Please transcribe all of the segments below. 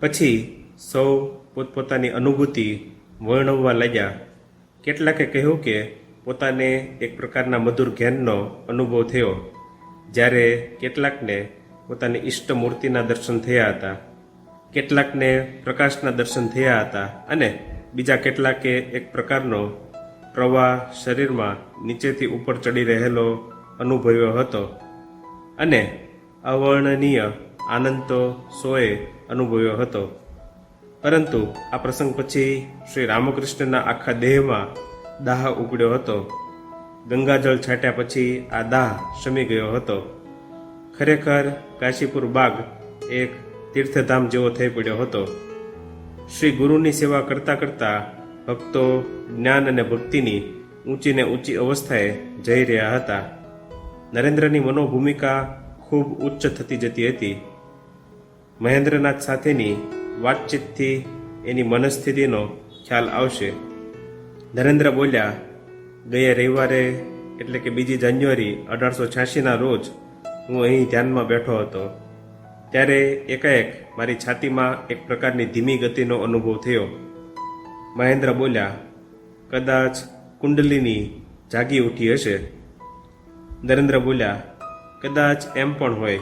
પછી સૌ પોતપોતાની અનુભૂતિ વર્ણવવા લાગ્યા. કેટલાકે કહ્યું કે પોતાને એક પ્રકારના મધુર જ્ઞાનનો અનુભવ થયો, જ્યારે કેટલાકને પોતાની ઈષ્ટ મૂર્તિના દર્શન થયા હતા, કેટલાકને પ્રકાશના દર્શન થયા હતા અને બીજા કેટલાકે એક પ્રકારનો પ્રવાહ શરીરમાં નીચેથી ઉપર ચડી રહેલો અનુભવ્યો હતો. અને અવર્ણનીય આનંદ તો સોએ અનુભવ્યો હતો. પરંતુ આ પ્રસંગ પછી શ્રી રામકૃષ્ણના આખા દેહમાં દાહ ઉગડ્યો હતો. ગંગાજળ છાંટ્યા પછી આ દાહ શમી ગયો હતો. ખરેખર કાશીપુર બાગ એક તીર્થધામ જેવો થઈ પડ્યો હતો. શ્રી ગુરુની સેવા કરતા કરતા ભક્તો જ્ઞાન અને ભક્તિની ઊંચીને ઊંચી અવસ્થાએ જઈ રહ્યા હતા. નરેન્દ્રની મનોભૂમિકા ખૂબ ઉચ્ચ થતી જતી હતી. મહેન્દ્રનાથ સાથેની વાતચીતથી એની મનસ્થિતિનો ખ્યાલ આવશે. નરેન્દ્ર બોલ્યા, ગયા રવિવારે, એટલે કે બીજી જાન્યુઆરી અઢારસો છ્યાસીના રોજ હું અહીં ધ્યાનમાં બેઠો હતો. ત્યારે એકાએક મારી છાતીમાં એક પ્રકારની ધીમી ગતિનો અનુભવ થયો. મહેન્દ્ર બોલ્યા, કદાચ કુંડલીની જાગી ઉઠી હશે. નરેન્દ્ર બોલ્યા, કદાચ એમ પણ હોય.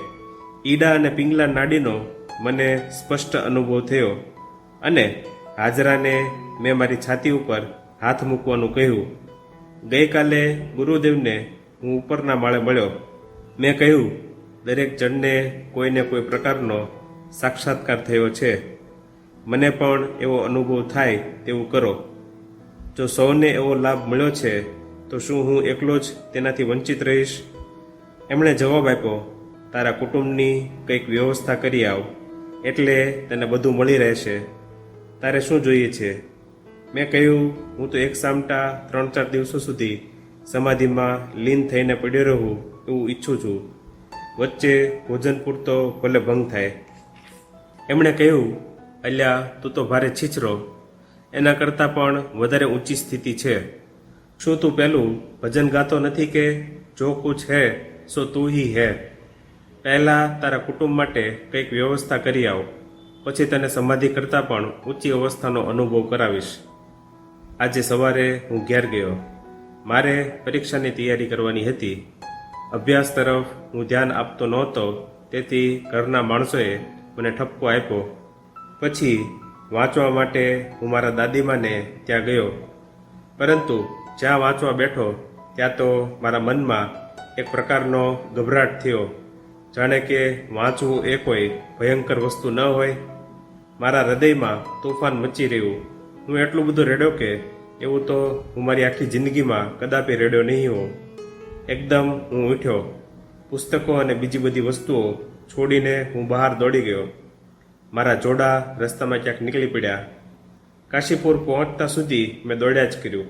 ઈડા અને પિંગલા નાડીનો મને સ્પષ્ટ અનુભવ થયો અને હાજરાને મેં મારી છાતી ઉપર હાથ મૂકવાનું કહ્યું. ગઈકાલે ગુરુદેવને હું ઉપરના માળે મળ્યો. મેં કહ્યું, દરેક જણને કોઈને કોઈ પ્રકારનો સાક્ષાત્કાર થયો છે. મને પણ એવો અનુભવ થાય તેવું કરો. જો સૌને એવો લાભ મળ્યો છે, તો શું હું એકલો જ તેનાથી વંચિત રહીશ? એમણે જવાબ આપ્યો, તારા કુટુંબની કંઈક વ્યવસ્થા કરી આવ. એટલે તને બધું મળી રહેશે. તારે શું જોઈએ છે? મેં કહ્યું, હું તો એક સામટા ત્રણ ચાર દિવસો સુધી સમાધિમાં લીન થઈને પડ્યો રહું એવું ઈચ્છું છું. વચ્ચે ભોજન પૂરતો ભલે ભંગ થાય. એમણે કહ્યું, અલ્યા, તું તો ભારે છીછરો. એના કરતાં પણ વધારે ઊંચી સ્થિતિ છે. શું તું પેલું ભજન ગાતો નથી કે, જો કુછ હે, સો તું હી હે? પહેલા તારા કુટુંબ માટે કંઈક વ્યવસ્થા કરી આવો. પછી તને સમાધિ કરતાં પણ ઊંચી અવસ્થાનો અનુભવ કરાવીશ. આજે સવારે હું ઘેર ગયો. મારે પરીક્ષાની તૈયારી કરવાની હતી. અભ્યાસ તરફ હું ધ્યાન આપતો નહોતો, તેથી ઘરના માણસોએ મને ઠપકો આપ્યો. પછી વાંચવા માટે હું મારા દાદીમાને ત્યાં ગયો. પરંતુ જ્યાં વાંચવા બેઠો, ત્યાં તો મારા મનમાં એક પ્રકારનો ગભરાટ થયો. જાણે કે વાંચવું એ કોઈ ભયંકર વસ્તુ ન હોય. મારા હૃદયમાં તોફાન મચી રહ્યું. હું એટલું બધું રેડ્યો કે એવું તો હું મારી આખી જિંદગીમાં કદાપી રેડ્યો નહીં હોઉં. એકદમ હું ઉઠ્યો. પુસ્તકો અને બીજી બધી વસ્તુઓ છોડીને હું બહાર દોડી ગયો. મારા જોડા રસ્તામાં ક્યાંક નીકળી પડ્યા. કાશીપુર પહોંચતા સુધી મેં દોડ્યા જ કર્યું.